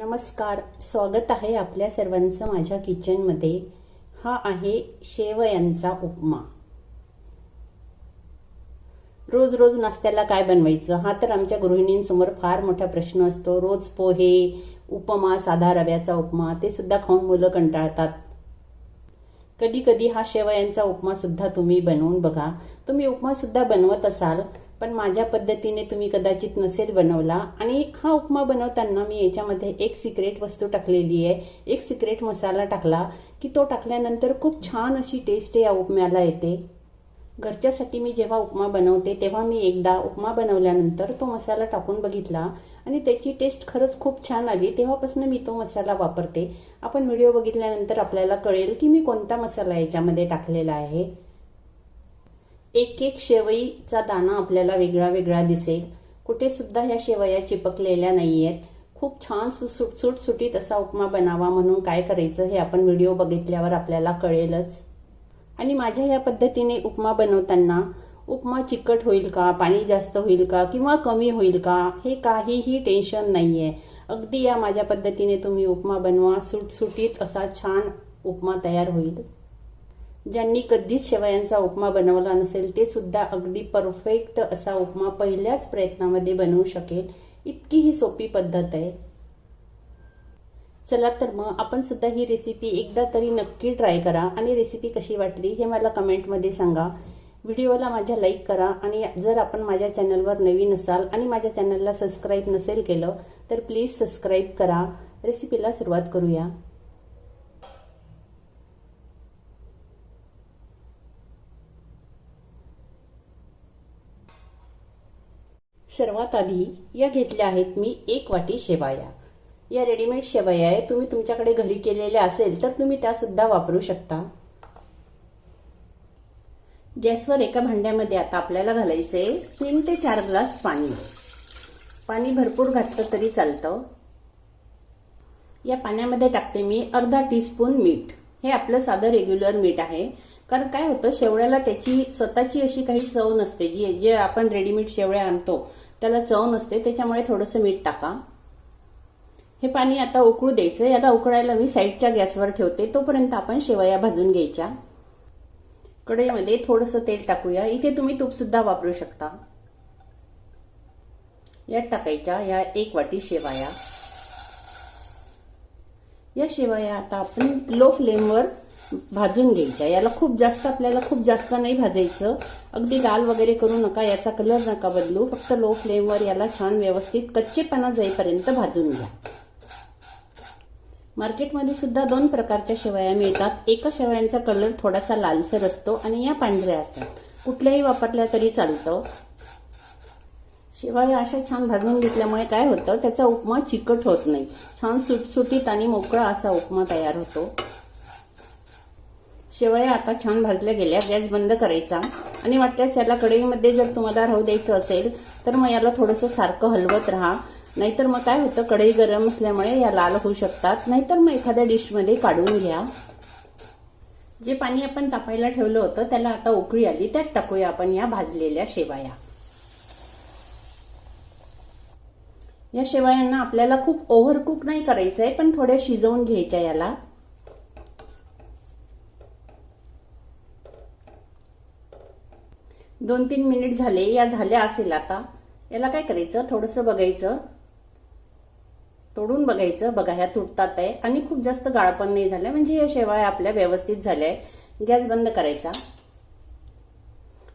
नमस्कार स्वागत आहे आपल्या सर्वांचं माझ्या किचनमध्ये. हा आहे शेवयांचा उपमा. रोज रोज नाश्त्याला काय बनवायचं? हा तर आमच्या गृहिणींसमोर फार मोठा प्रश्न असतो. रोज पोहे उपमा साधा रव्याचा उपमा ते सुद्धा खाऊन मुलं कंटाळतात. कधी कधी हा शेवयांचा उपमा सुद्धा तुम्ही बनवून बघा. तुम्ही उपमा सुद्धा बनवत असाल पण माझ्या पद्धतीने तुम्ही कदाचित नसेल बनवला. आणि हा उपमा बनवताना मी याच्यामध्ये एक सिक्रेट वस्तू टाकलेली आहे. एक सिक्रेट मसाला टाकला की तो टाकल्यानंतर खूप छान अशी टेस्ट या उपम्याला येते. घरच्यासाठी मी जेव्हा उपमा बनवते तेव्हा मी एकदा उपमा बनवल्यानंतर तो मसाला टाकून बघितला आणि त्याची टेस्ट खरंच खूप छान आली. तेव्हापासून मी तो मसाला वापरते. आपण व्हिडिओ बघितल्यानंतर आपल्याला कळेल की मी कोणता मसाला याच्यामध्ये टाकलेला आहे. एक एक शेवईचा दाणा आपल्याला वेगळा वेगळा दिसेल. कुठे सुद्धा ह्या शेवया चिपकलेल्या नाही आहेत खूप छान सुट सुटसुटीत असा उपमा बनावा म्हणून काय करायचं हे आपण व्हिडिओ बघितल्यावर आपल्याला कळेलच. आणि माझ्या या पद्धतीने उपमा बनवताना उपमा चिकट होईल का पाणी जास्त होईल का किंवा कमी होईल का हे काहीही टेन्शन नाही आहे अगदी या माझ्या पद्धतीने तुम्ही उपमा बनवा. सुटसुटीत असा छान उपमा तयार होईल. ज्यांनी कधीच शेवयांचा उपमा बनवला नसेल ते सुद्धा अगदी परफेक्ट असा उपमा पहिल्याच प्रयत्नामध्ये बनवू शकेल. इतकी ही सोपी पद्धत आहे. चला तर मग आपण सुद्धा ही रेसिपी एकदा तरी नक्की ट्राय करा. आणि रेसिपी कशी वाटली हे मला कमेंटमध्ये सांगा. व्हिडिओला माझ्या लाईक करा. आणि जर आपण माझ्या चॅनलवर नवीन असाल आणि माझ्या चॅनलला सबस्क्राईब नसेल केलं तर प्लीज सबस्क्राईब करा. रेसिपीला सुरुवात करूया. सर्वात आधी या घेतल्या आहेत मी एक वाटी शेवाया. या रेडीमेड शेवया आहे तुम्ही तुमच्याकडे घरी केलेल्या असेल तर तुम्ही त्या सुद्धा वापरू शकता. गॅसवर एका भांड्यामध्ये आता आपल्याला घालायचे तीन ते चार ग्लास पाणी. पाणी भरपूर घातलं तरी चालतं. या पाण्यामध्ये टाकते मी अर्धा टीस्पून मीठ. हे आपलं साधं रेग्युलर मीठ आहे. कारण काय होतं शेवळ्याला त्याची स्वतःची अशी काही चव नसते जी जे आपण रेडीमेड शेवळ्या आणतो त्याला चव नसते त्याच्यामुळे थोडंसं मीठ टाका. हे पाणी आता उकळू द्यायचं. याला उकळायला मी साईडच्या गॅसवर ठेवते. तोपर्यंत आपण शेवया भाजून घ्यायच्या. कढईमध्ये थोडंसं तेल टाकूया. इथे तुम्ही तूपसुद्धा वापरू शकता. यात टाकायच्या या एक वाटी शेवाया. या शेवाया आता आपण लो फ्लेमवर भाजून घ्यायच्या. याला खूप जास्त आपल्याला खूप जास्त नाही भाजायचं. अगदी लाल वगैरे करू नका याचा कलर नका बदलू. फक्त लो फ्लेमवर याला छान व्यवस्थित कच्चेपणा जाईपर्यंत भाजून घ्या. मार्केटमध्ये सुद्धा दोन प्रकारच्या शेवया मिळतात. एका शेवयांचा कलर थोडासा लालसर असतो आणि या पांढऱ्या असतात. कुठल्याही वापरल्या तरी चालतं. शेवाळ्या अशा छान भाजून घेतल्यामुळे काय होतं? त्याचा उपमा चिकट होत नाही. छान सुटसुटीत आणि मोकळा असा उपमा तयार होतो. शेवया आता छान भाजल्या गेल्या गॅस बंद करायचा. आणि वाटल्यास याला कढईमध्ये जर तुम्हाला राहू द्यायचं असेल तर मग याला थोडंसं सारखं हलवत राहा. नाहीतर मग काय होतं कढई गरम असल्यामुळे या लाल होऊ शकतात. नाहीतर मग एखाद्या डिशमध्ये काढून घ्या. जे पाणी आपण तापायला ठेवलं होतं त्याला आता उकळी आली त्यात टाकूया आपण या भाजलेल्या शेवाया. या शेवायांना आपल्याला खूप ओव्हरकुक नाही करायचं आहे पण थोड्या शिजवून घ्यायच्या याला. दोन तीन मिनिट झाले या झाल्या असेल आता. याला काय करायचं? थोडंसं बघायचं. तोडून बघायचं. बघा ह्या तुटतात आहे. आणि खूप जास्त गाळपण नाही झालं म्हणजे या शेवाळ्या आपल्या व्यवस्थित झाल्या गॅस बंद करायचा.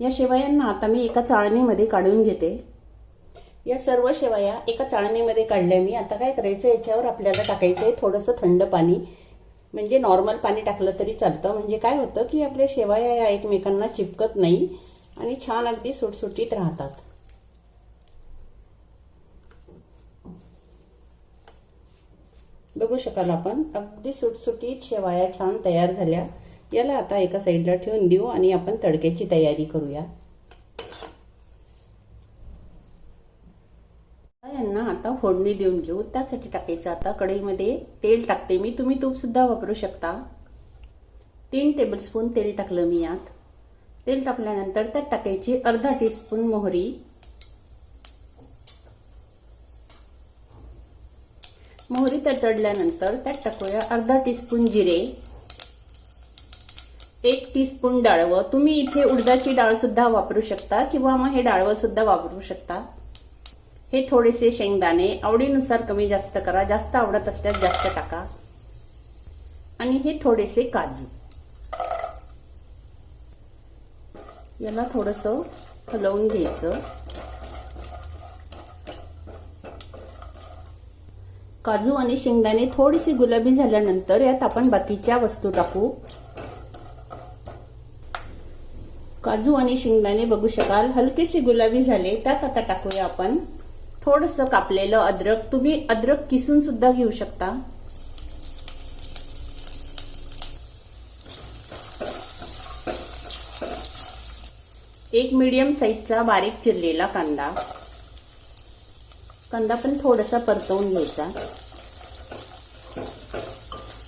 या शेवयांना आता मी एका चाळणीमध्ये काढून घेते. या सर्व शेवया एका चाळणीमध्ये काढल्या मी. आता काय करायचं? याच्यावर आपल्याला टाकायचं आहे थोडंसं थंड पाणी. म्हणजे नॉर्मल पाणी टाकलं तरी चालतं. म्हणजे काय होतं की आपल्या शेवया या एकमेकांना चिपकत नाही. आणि छान अगदी सुटसुटीत राहतात. बघू शकाल आपण अगदी सुटसुटीत शेवाया छान तयार झाल्या. याला आता एका साईडला ठेवून देऊ आणि आपण तडक्याची तयारी करूया. यांना आता फोडणी देऊन घेऊ. त्यासाठी टाकायचं आता कढईमध्ये तेल टाकते मी. तुम्ही तूप सुद्धा वापरू शकता. तीन टेबलस्पून तेल टाकलं मी यात. तेल टाकल्यानंतर त्यात टाकायची अर्धा टीस्पून मोहरी. मोहरी तडल्यानंतर त्यात टाकूया अर्धा टीस्पून जिरे. एक टीस्पून डाळवं तुम्ही इथे उडदाची डाळ सुद्धा वापरू शकता किंवा मग हे डाळवं सुद्धा वापरू शकता. हे थोडेसे शेंगदाणे आवडीनुसार कमी जास्त करा जास्त आवडत असल्यास जास्त टाका. आणि हे थोडेसे काजू. याला थोडंसं हलवून घ्यायचं. काजू आणि शेंगदाणे थोडीशी गुलाबी झाल्यानंतर यात आपण बाकीच्या वस्तू टाकू. काजू आणि शेंगदाणे बघू शकाल. हलकेसे गुलाबी झाले त्यात आता टाकूया आपण. थोडस कापलेलं अद्रक. तुम्ही अद्रक किसून सुद्धा घेऊ शकता. एक मीडियम साईजचा बारीक चिरलेला कांदा. कांदा पण थोडासा परतवून घ्यायचा.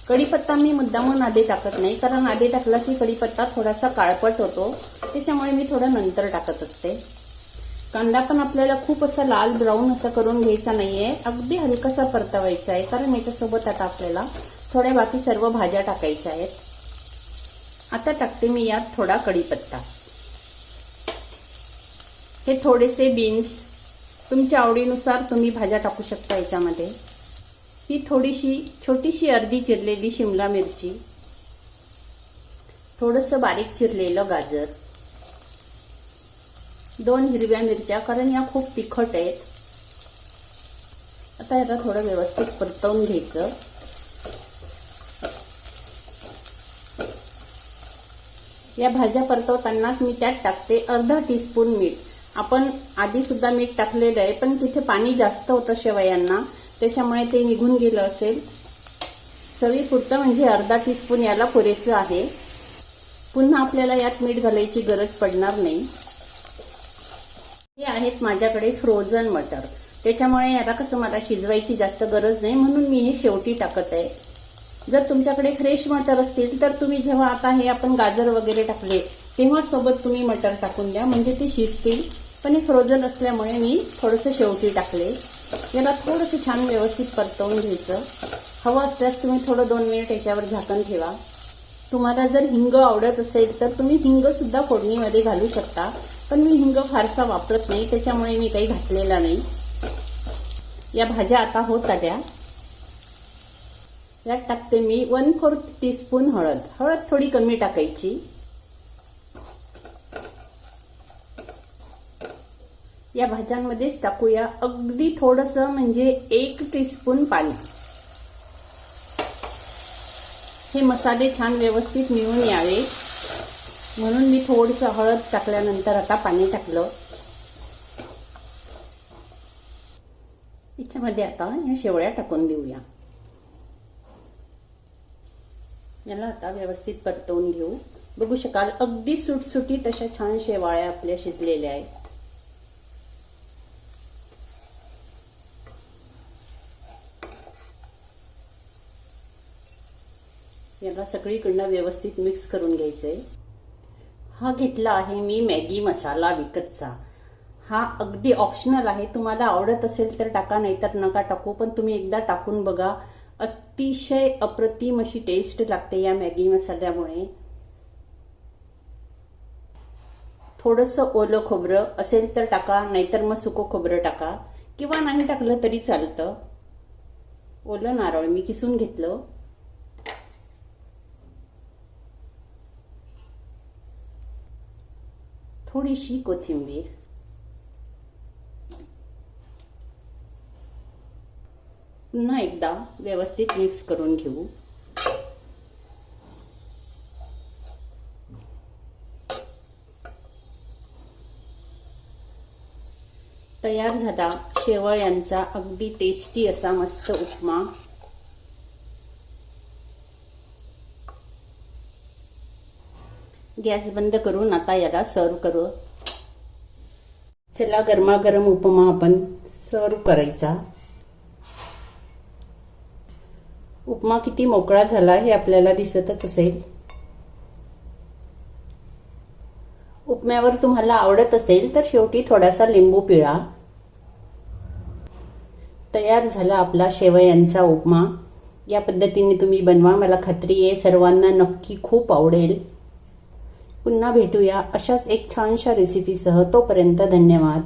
कढीपत्ता मी मुद्दामून आधी टाकत नाही कारण आधी टाकला की कढीपत्ता थोडासा काळपट होतो. त्याच्यामुळे मी थोडं नंतर टाकत असते. कांदा पण आपल्याला खूप असा लाल ब्राऊन असा करून घ्यायचा नाहीये. अगदी हलकासा परतवायचा आहे कारण याच्यासोबत आता आपल्याला थोड्या बाकी सर्व भाज्या टाकायच्या आहेत. आता टाकते मी यात थोडा कढीपत्ता. हे थोडेसे बीन्स तुमच्या आवडीनुसार तुम्ही भाज्या टाकू शकता याच्यामध्ये. ही थोडीशी छोटीशी अर्धी चिरलेली शिमला मिरची. थोडंसं बारीक चिरलेलं गाजर. दोन हिरव्या मिरच्या कारण या खूप तिखट आहेत. आता याला थोडं व्यवस्थित परतवून घ्यायचं. या भाज्या परतवतानाच मी त्यात टाकते अर्धा टीस्पून मीठ. आपण आधी सुद्धा मीठ टाकलेलं आहे पण तिथे पाणी जास्त होतं शेवयांना त्याच्यामुळे ते निघून गेलं असेल. चवीपुरतं म्हणजे अर्धा टीस्पून याला पुरेसं आहे. पुन्हा आपल्याला यात मीठ घालायची गरज पडणार नाही. हे आहेत माझ्याकडे फ्रोझन मटर. त्याच्यामुळे याला कसं मला शिजवायची जास्त गरज नाही म्हणून मी हे शेवटी टाकत आहे. जर तुमच्याकडे फ्रेश मटर असतील तर तुम्ही जेव्हा आता हे आपण गाजर वगैरे टाकले तेव्हा सोबत तुम्ही मटर टाकून द्या म्हणजे ते शिजतील. पण हे फ्रोझन असल्यामुळे मी थोडंसं शेवटी टाकले. याला थोडंसं छान व्यवस्थित परतवून घ्यायचं. हवं असल्यास तुम्ही थोडं दोन मिनिट याच्यावर झाकण ठेवा. तुम्हाला जर हिंग आवडत असेल तर तुम्ही हिंगसुद्धा फोडणीमध्ये घालू शकता. पण मी हिंग फारसा वापरत नाही त्याच्यामुळे मी काही घातलेला नाही. या भाज्या आता होत आल्या. यात टाकते मी वन फोर्थ टीस्पून हळद. हळद थोडी कमी टाकायची. या भाज्यांमध्येच टाकूया. अगदी थोडस म्हणजे एक टीस्पून पाणी. हे मसाले छान व्यवस्थित मिळून यावे. म्हणून मी थोडस हळद टाकल्यानंतर आता पाणी टाकलं. याच्यामध्ये आता ह्या शेवळ्या टाकून देऊया. याला आता व्यवस्थित परतवून घेऊ. बघू शकाल अगदी सुटसुटीत अशा छान शेवाळ्या आपल्या शिजलेल्या आहेत याला सगळीकडनं व्यवस्थित मिक्स करून घ्यायचं आहे हा घेतला आहे मी मॅगी मसाला विकतचा. हा अगदी ऑप्शनल आहे. तुम्हाला आवडत असेल तर टाका नाहीतर नका टाकू पण तुम्ही एकदा टाकून बघा. अतिशय अप्रतिम अशी टेस्ट लागते या मॅगी मसाल्यामुळे. थोडंसं ओलं खोबरं असेल तर टाका नाहीतर मग सुकं खोबरं टाका. किंवा नाही टाकलं तरी चालतं. ओलं नारळ मी किसून घेतलं. थोडीशी कोथिंबीर. पुन्हा एकदा व्यवस्थित मिक्स करून घेऊ. तयार झाला शेवळ यांचा अगदी टेस्टी असा मस्त उपमा. गॅस बंद करून आता याला सर्व करू. चला गरमागरम उपमा आपण सर्व करायचा. उपमा किती मोकळा झाला हे आपल्याला दिसतच असेल. उपम्यावर तुम्हाला आवडत असेल तर शेवटी थोडासा लिंबू पिळा. तयार झाला आपला शेवयांचा उपमा. या पद्धतीने तुम्ही बनवा मला खात्री आहे सर्वांना नक्की खूप आवडेल. पुन्हा भेटूया अशाच एक छानशा रेसिपीसह तोपर्यंत धन्यवाद.